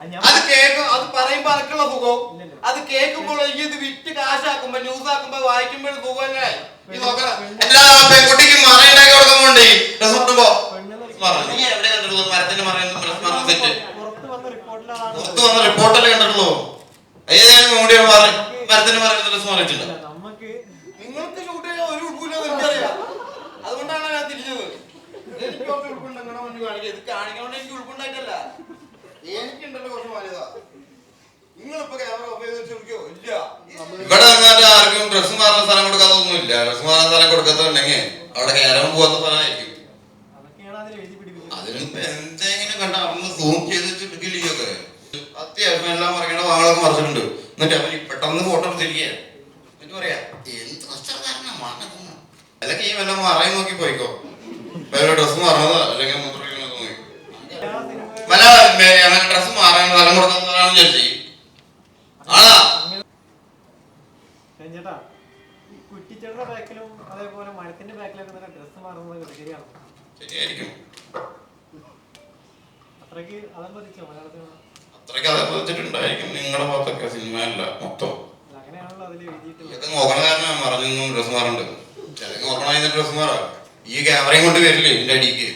അത് കേൾക്കും അത് പറയുമ്പോ അനക്കുള്ള സുഖവും. അത് കേൾക്കുമ്പോൾ ഈ ഇത് വിറ്റ് കാശാക്കുമ്പോ ന്യൂസ് ആക്കുമ്പോ വായിക്കുമ്പോൾ സുഖമല്ലേ നീ നോക്കണം. എല്ലാ പെൺകുട്ടിക്കും നീ എവിടെ കണ്ടിട്ടുള്ളൂ മരത്തിന്റെ മറയുന്ന സെറ്റ് പുറത്ത് വന്ന റിപ്പോർട്ടല്ലേ കണ്ടിട്ടുള്ളൂ ഏതായാലും ഡ്രസ് മാറിയിട്ടില്ല നിങ്ങൾക്ക് ഷൂട്ട് ചെയ്യാൻ ഒരു ഉൾപ്പില്ല എനിക്കറിയാം. അതുകൊണ്ടാണ് ഞാൻ തിരിഞ്ഞത്. എനിക്ക് കുറച്ച് ഉൾപ്പുണ്ട് നിങ്ങളുടെ മുന്നിൽ കാണിക്കുക ഇത് കാണിക്കണോണ്ട് എനിക്ക് ഉൾപ്പുണ്ടായിട്ടല്ല എനിക്കുണ്ടല്ലോ കുറച്ച് മാന്യത. നിങ്ങളിപ്പോ ക്യാമറ ഉപയോഗിച്ച് നോക്കിയോ? ഇല്ല. ഇവിടെ വന്നിട്ട് ആർക്കും ഡ്രസ് മാറുന്ന സ്ഥലം കൊടുക്കാത്തൊന്നുമില്ല ഡ്രസ് മാറുന്ന സ്ഥലം കൊടുക്കാത്തുണ്ടെങ്കിൽ അവിടെ കയറാൻ പോകാത്ത സ്ഥലമായിരിക്കും. അതിനിപ്പോ എന്തെങ്കിലും കണ്ട അന്ന് സൂം ചെയ്ത് വെച്ചിട്ടില്ലൊക്കെ അത്യാവശ്യം എല്ലാം മറിക്കണ വാങ്ങളൊക്കെ മറിച്ചിട്ടുണ്ട്. എന്നിട്ട് അവർ പെട്ടെന്ന് ഫോട്ടോ എടുത്തിരിക്കുക എന്നിട്ട് പറയാ എന്ത് ഇതൊന്നും?" അതൊക്കെ ഈ വല്ല മറയും നോക്കി പോയിക്കോ. വേറെ ഡ്രസ്സ് മറന്നതോ അല്ലെങ്കിൽ മേ- അങ്ങനെ ഡ്രസ് മാറാൻ സ്ഥലം കൊടുക്കുന്നതാണ് വിചാരിച്ചു ആണാ? ചേട്ടാ ഈ ബാക്കിലും അതേപോലെ മരത്തിന്റെ ബാക്കിലൊക്കെ തന്നെ ഡ്രസ്സ് മാറുന്നത് ശരിയാണ്? ശരിയായിരിക്കും. അത്രയ്ക്ക് അതം പതിച്ചോ മലയാള സിനിമ അത്രയ്ക്ക് അതേ വെച്ചിട്ടുണ്ടായിരിക്കും നിങ്ങളുടെ ഭാഗത്തൊക്കെ സിനിമയല്ല മൊത്തം. അല്ല, അങ്ങനെയാണല്ലോ അതിൽ എഴുതിയിട്ടുള്ളത്. ഇതൊക്കെ നോക്കണ കാരണം മറഞ്ഞൊന്നും ഡ്രസ് മാറുണ്ട്. ചിലക്ക് നോക്കണ ഡ്രസ് മാറാ. ഈ ക്യാമറയും കൊണ്ട് വരില്ലേ ഇതിന്റെ അടിക്ക്?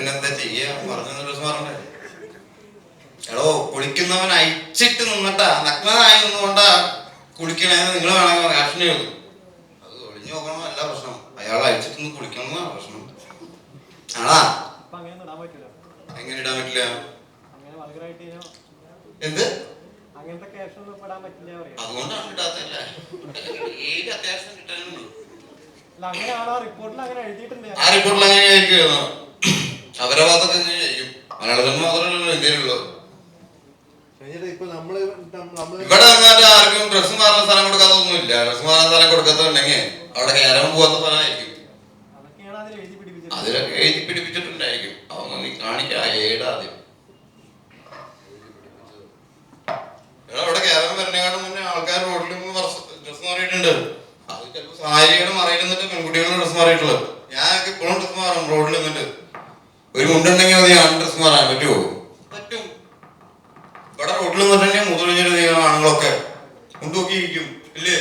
പിന്നെ എന്താ ചെയ്യ? പറഞ്ഞു പറഞ്ഞു എടോ കുളിക്കുന്നവൻ അയച്ചിട്ട് നിന്നിട്ടാ. നഗ്നനായി നിന്നുകൊണ്ടാ കുളിക്കണേന്ന് നിങ്ങൾ വേണമെങ്കിൽ റിയാക്ഷൻ എഴുതും അത് ഒളിഞ്ഞു നോക്കണം അല്ല പ്രശ്നം. അയാൾ അയച്ചിട്ട് നിന്ന് കുളിക്കണം പ്രശ്നം. ആണാ? എങ്ങനെ ഇടാൻ പറ്റില്ല. എന്ത്? അതുകൊണ്ടാണ് ഇടാത്തല്ലേ ഏത് അത്യാവശ്യം കിട്ടാനുണ്ട് അല്ല റിപ്പോർട്ടിൽ അങ്ങനെ എഴുതിയിട്ടുണ്ട്. ആ റിപ്പോർട്ടിൽ അങ്ങനെ അവരെ ഭാഗത്തൊക്കെ മാത്രമല്ലല്ലോ ഇന്ത്യയിലുള്ളത്. നം- നമ്മൾ ഇവിടെ ആർക്കും ഡ്രസ്സ് മാറുന്ന സ്ഥലം കൊടുക്കാത്തൊന്നുമില്ല. ഡ്രസ്സ് മാറുന്ന സ്ഥലം കൊടുക്കാത്തുണ്ടെങ്കിൽ അവിടെ കയറാൻ പോകാത്ത സ്ഥലമായിരിക്കും. അതിലൊക്കെ എഴുതി പിടിപ്പിച്ചിട്ടുണ്ടായിരിക്കും. അതൊന്നും നീ കാണിക്കാ ഏടാദ്യം എടാ, അവിടെ കയറാൻ വരുന്നേക്കാളും മുന്നേ ആൾക്കാർ റോഡിൽ ഡ്രസ്സ് മാറിയിട്ടുണ്ട്. അത് ചിലപ്പോൾ സാരിയുടെ മറയിരുന്നിട്ട് പെൺകുട്ടികളുടെ ഡ്രസ്സ് മാറിയിട്ടുള്ളത്. ഞാനൊക്കെ ഇപ്പോഴും ഡ്രസ്സ് മാറും റോഡിൽ നിന്നിട്ട്. ഒരു മുണ്ടുണ്ടെങ്കിൽ മതി ഡ്രസ് മാറാൻ പറ്റുമോ പറ്റും. ഇവിടെ റോഡിൽ നിന്നിട്ടുണ്ടെങ്കിൽ മുതലഞ്ഞിട്ട് ദൈവം ആണുങ്ങളൊക്കെ മുണ്ട് നോക്കിയിരിക്കും ഇല്ലേ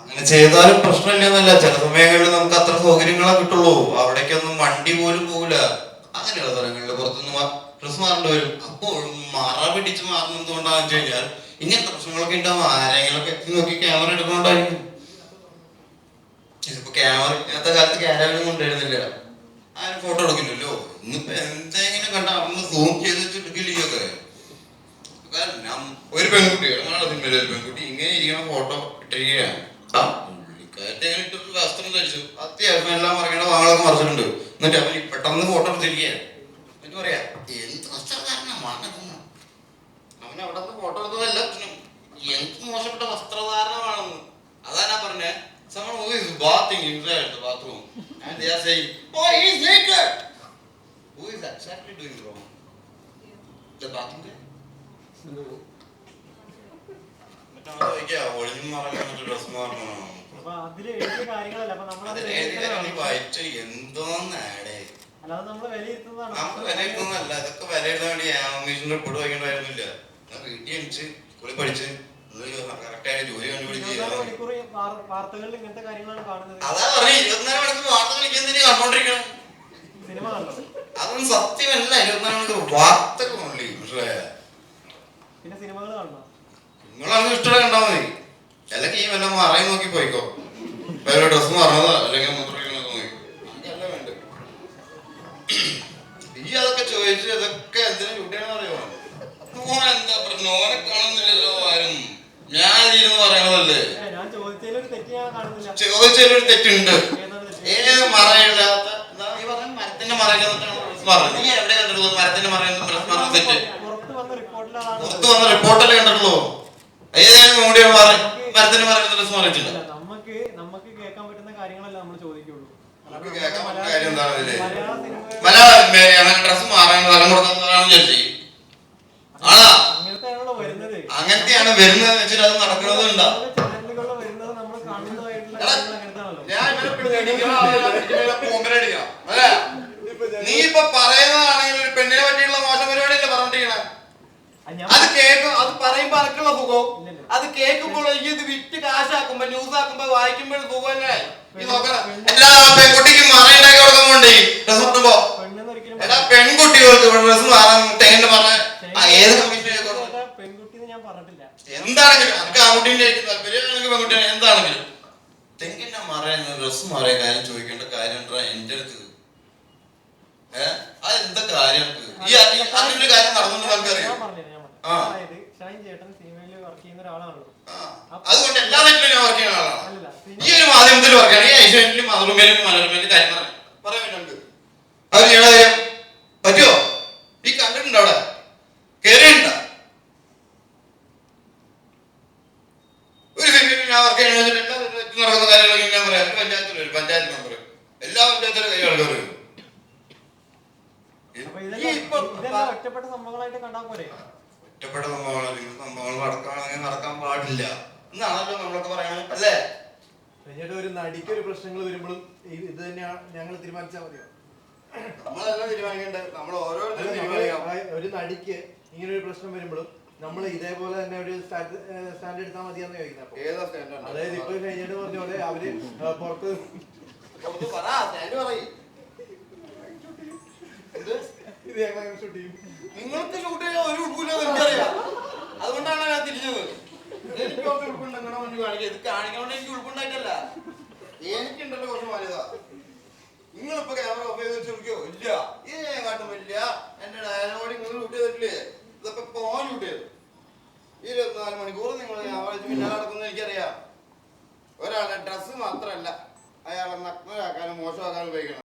അങ്ങനെ ചെയ്താലും പ്രശ്നമില്ലെന്നല്ല. ചില സമയങ്ങളിൽ നമുക്ക് അത്ര സൗകര്യങ്ങളെ കിട്ടുള്ളൂ. അവിടേക്കൊന്നും വണ്ടി പോലും പോകില്ല അങ്ങനെയുള്ള സ്ഥലങ്ങളിൽ പുറത്തുനിന്ന് ഡ്രസ് മാറേണ്ടി വരും. അപ്പോൾ മറ പിടിച്ച് മാറുന്നത് എന്തുകൊണ്ടാന്ന് വെച്ച് കഴിഞ്ഞാൽ ഇങ്ങനത്തെ പ്രശ്നങ്ങളൊക്കെ ഉണ്ടാവും ആരെങ്കിലൊക്കെ നോക്കി ക്യാമറ എടുക്കണോണ്ടായിരിക്കും. ഇതിപ്പോ ക്യാമറ ഇന്നത്തെ കാലത്ത് ക്യാമറ കൊണ്ടുവരുന്നില്ല. ഫോട്ടോ എടുക്കില്ലല്ലോ. ഇന്നിപ്പോ എന്തെങ്കിലും കണ്ട അന്ന് സൂം ചെയ്ത് എടുക്കില്ലൊക്കെ ഒരു പെൺകുട്ടി നമ്മളെ സിനിമയിലെ പെൺകുട്ടി ഇങ്ങനെ ഇരിക്കണ ഫോട്ടോ ഇട്ടിരിക്കുകയാണ് പുള്ളിക്കാരത്തെ വസ്ത്രം ധരിച്ചു. അത്യാവശ്യം എല്ലാം മറിക്കണ വാങ്ങളൊക്കെ മറിച്ചിട്ടുണ്ട്. എന്നിട്ട് അവൻ പെട്ടെന്ന് ഫോട്ടോ എടുത്തിരിക്കുകയാണ് എന്നിട്ട് പറയാ എന്ത് വസ്ത്രധാരണമാണ് ഇതൊന്നും?" അവൻ അവിടെ ഫോട്ടോ എടുത്തതല്ല എന്ത് മോശപ്പെട്ട വസ്ത്രധാരണമാണെന്ന്? അതാ ഞാൻ പറഞ്ഞേ. Someone who is bathing inside the bathroom and they are saying oh he is naked who is exactly doing wrong? The bathroom guy? വിലയിരുത്തുന്നതല്ല, ഇതൊക്കെ വിലയിരുത്താൻ വേണ്ടി ആമിഷന്റെ report വായിക്കേണ്ടതായിരുന്നില്ല. ഞാൻ വീട്ടിൽ ജനിച്ച്, സ്കൂളിൽ പഠിച്ച്, ജോലി വാർത്തകളിൽ ഇങ്ങനത്തെ കാര്യങ്ങളാണ് കാണുന്നത്. അതാ പറഞ്ഞേ, ഇരുപത്തിനാല് മണിക്കൂർ കണ്ടോണ്ടിരിക്കണം. സിനിമ അതൊന്നും സത്യമല്ല ഇരുപത്തിനാല് മണിക്കൂർ വാർത്തകൾ ഉള്ളി മനസ്സിലായ പിന്നെ സിനിമകൾ കാണണം നിങ്ങളത് ഇഷ്ടമുള്ള കണ്ടാ മതി. അല്ലെങ്കിൽ ഈ വല്ല മറയും നോക്കി പോയിക്കോ. വേറെ ഡ്രസ് മറന്നതോ അല്ലെങ്കിൽ നോക്കി വേണ്ട ഈ അതൊക്കെ ചോദിച്ചു ഇതൊക്കെ എന്തിനാ ചൂട്ടിയാണെന്ന് അറിയാമോ? ഓൻ എന്താ പ്രശ്നം? ഓനെ കാണുന്നില്ലല്ലോ ആരും ഞാൻ ഇതിന്ന് പറയണതല്ലേ ഏ, ഞാൻ ചോദിച്ചതിൽ ഒരു തെറ്റ് ഞാൻ കാണുന്നില്ല. ചോദിച്ചതിലൊരു തെറ്റുണ്ട്. ഏത് മറയില്ലാത്ത എന്താ ഈ പറഞ്ഞ മരത്തിന്റെ നീ എവിടെ കണ്ടിട്ടുള്ളൂ മറയിൽ തെറ്റ്. പുറത്ത് വന്ന റിപ്പോർട്ടല്ലേ കണ്ടിട്ടുള്ളൂ? ഏതായാലും മൂടിയ മാറി. മരത്തിന്റെ മറയിൽ ഡ്രസ് മാറിയിട്ടില്ല. നമുക്ക് നമുക്ക് കേൾക്കാൻ പറ്റുന്ന കാര്യങ്ങളല്ല നമ്മൾ ചോദിക്കുള്ളൂ. നമുക്ക് കേൾക്കാൻ പറ്റുന്ന കാര്യം? മലയാള അങ്ങനെ ഡ്രസ് മാറാൻ സ്ഥലം കൊടുക്കുന്നതാണെന്ന് വിചാരിച്ചു. അങ്ങനത്തെയാണ് വരുന്നത് വെച്ചിട്ട് അത് നടക്കുന്നത് ഉണ്ടാ നീ ഇപ്പൊ പറയുന്നതാണെങ്കിൽ ഒരു പെണ്ണിനെ പറ്റിയുള്ള മോശം പരിപാടിയല്ലേ പറഞ്ഞിരിക്കണേ? അത് കേൾക്കും അത് പറയുമ്പോ അനക്കുള്ള സുഖവും അത് കേൾക്കുമ്പോൾ എനിക്ക് ഇത് വിറ്റ് കാശാക്കുമ്പോ ന്യൂസ് ആക്കുമ്പോ വായിക്കുമ്പോൾ സുഖമല്ലേ ഈ നോക്കണം. എല്ലാ പെൺകുട്ടിക്കും മറയ പറഞ്ഞിട്ടില്ല. എന്താണെങ്കിലും നമുക്ക് ആൺകുട്ടീന്റെ ആയിരിക്കും താല്പര്യം അല്ലെങ്കിൽ പെൺകുട്ടിയാണ് എന്താണെങ്കിലും. ഡ്രസ് മാറിയ കാര്യം ചോദിക്കേണ്ട കാര്യം എന്റെ അടുത്ത്. ഏഹ് അത് എന്താ കാര്യം ഈ ഒരു കാര്യം നടന്നു നമുക്കറിയാം ആ. അതുകൊണ്ട് എല്ലാ നെറ്റിലും ഞാൻ വർക്ക് ചെയ്യുന്ന ആളാണ് ഈ ഒരു മാധ്യമത്തിൽ വർക്ക് ചെയ്യണം. ഈ ഏഷ്യാനെറ്റിലും മാതൃഭൂമിയിലും മനോരമയിലും കാര്യം പറയാം പറയാൻ പറ്റുന്നുണ്ട് അത് ചെയ്യണ കാര്യം പറ്റുമോ ഈ കണ്ടിട്ടുണ്ടോ അവിടെ കേറിയിട്ടുണ്ടോ ഒരു സെക്കൻഡ് ഞാൻ വർക്ക് ചെയ്യണ എല്ലാ നടക്കുന്ന കാര്യങ്ങളൊക്കെ ഞാൻ പറയാം. ഒരു പഞ്ചായത്തിൽ വരും പഞ്ചായത്ത് മെമ്പർ എല്ലാ പഞ്ചായത്തിലും കൈകാര്യം വരും. ഒറ്റപ്പെട്ട സംഭവങ്ങളായിട്ട് കണ്ടാൽ പോരെ? ഒറ്റപ്പെട്ട സംഭവങ്ങൾ സംഭവങ്ങൾ നടക്കുകയാണെങ്കിൽ നടക്കാൻ പാടില്ല. എന്നാണല്ലോ നമ്മളൊക്കെ പറയാൻ അല്ലേ? കഴിഞ്ഞിട്ട് ഒരു നടിക്ക് ഒരു പ്രശ്നങ്ങൾ വരുമ്പോഴും ഇത് തന്നെയാണ് ഞങ്ങൾ തീരുമാനിച്ചാൽ മതിയോ? നമ്മളെല്ലാം തീരുമാനിക്കേണ്ടത്. നമ്മൾ ഓരോരുത്തരും ഒരു നടിക്ക് ഇങ്ങനെ ഒരു പ്രശ്നം വരുമ്പോഴും നമ്മൾ ഇതേപോലെ തന്നെ ഒരു സ്റ്റാൻഡ് എടുത്താൽ മതിയെന്ന് ചോദിക്കുന്നത് ഏതാ അതായത് ഇപ്പൊ കഴിഞ്ഞിട്ട് പറഞ്ഞ പോലെ അവർ പുറത്ത് നിങ്ങൾക്ക് ഷൂട്ട് ഒരു അതുകൊണ്ടാണ് ഞാൻ തിരിഞ്ഞത്. എനിക്ക് കുറച്ച് ഉടുപ്പുണ്ടെങ്ങനെ മുന്നിൽ എനിക്കുണ്ടല്ലോ കുറച്ച് മാന്യത. നിങ്ങളിപ്പോ ക്യാമറ ഓഫ് ചെയ്ത് ഇല്ല. ഇത് ഞാൻ കാട്ടുമില്ല എന്റെ ഡയലോഗ് മാത്രമല്ല അയാളെ നഗ്നരാക്കാനും മോശമാക്കാനും ഉപയോഗിക്കണം.